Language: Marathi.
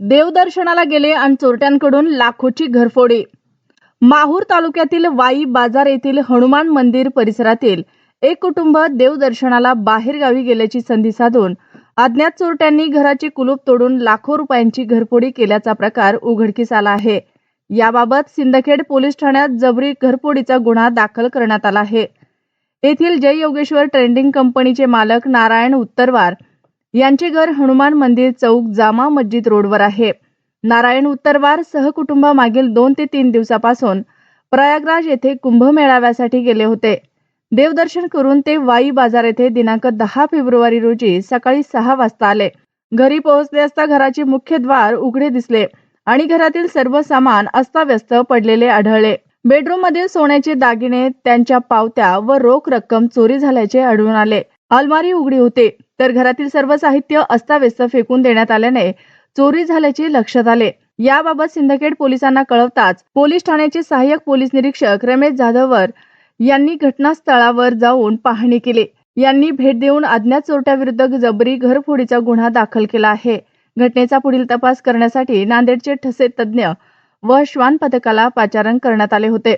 देवदर्शनाला गेले आणि चोरट्यांकडून लाखोची घरफोडी. माहूर तालुक्यातील वाई बाजार येथील हनुमान मंदिर परिसरातील एक कुटुंब देवदर्शनाला बाहेरगावी गेल्याची संधी साधून अज्ञात चोरट्यांनी घराची कुलूप तोडून लाखो रुपयांची घरफोडी केल्याचा प्रकार उघडकीस आला आहे. याबाबत सिंदखेड पोलीस ठाण्यात जबरी घरफोडीचा गुन्हा दाखल करण्यात आला आहे. येथील जय योगेश्वर ट्रेंडिंग कंपनीचे मालक नारायण उत्तरवार यांचे घर हनुमान मंदिर चौक जामा मस्जिद रोडवर आहे. नारायण उत्तरवार सहकुटुंब मागील दोन ते तीन दिवसापासून प्रयागराज येथे कुंभमेळाव्यासाठी गेले होते. देवदर्शन करून ते वाई बाजार येथे दिनांक दहा फेब्रुवारी रोजी सकाळी सहा वाजता आले. घरी पोहोचले असता घराचे मुख्य द्वार उघडे दिसले आणि घरातील सर्व सामान अस्ताव्यस्त पडलेले आढळले. बेडरूम मधील सोन्याचे दागिने त्यांच्या पावत्या व रोख रक्कम चोरी झाल्याचे आढळून आले. अलमारी उघडी होते. तर घरातील सर्व साहित्य अस्ताव्यस्त फेकून देण्यात आल्याने चोरी झाल्याचे लक्षात आले. याबाबत सिंदखेड पोलिसांना कळवताच पोलीस ठाण्याचे सहाय्यक पोलीस निरीक्षक रमेश जाधवर यांनी घटनास्थळावर जाऊन पाहणी केली. यांनी भेट देऊन अज्ञात चोरट्याविरुद्ध जबरी घरफोडीचा गुन्हा दाखल केला आहे. घटनेचा पुढील तपास करण्यासाठी नांदेडचे ठसे तज्ज्ञ व श्वान पथकाला पाचारण करण्यात आले होते.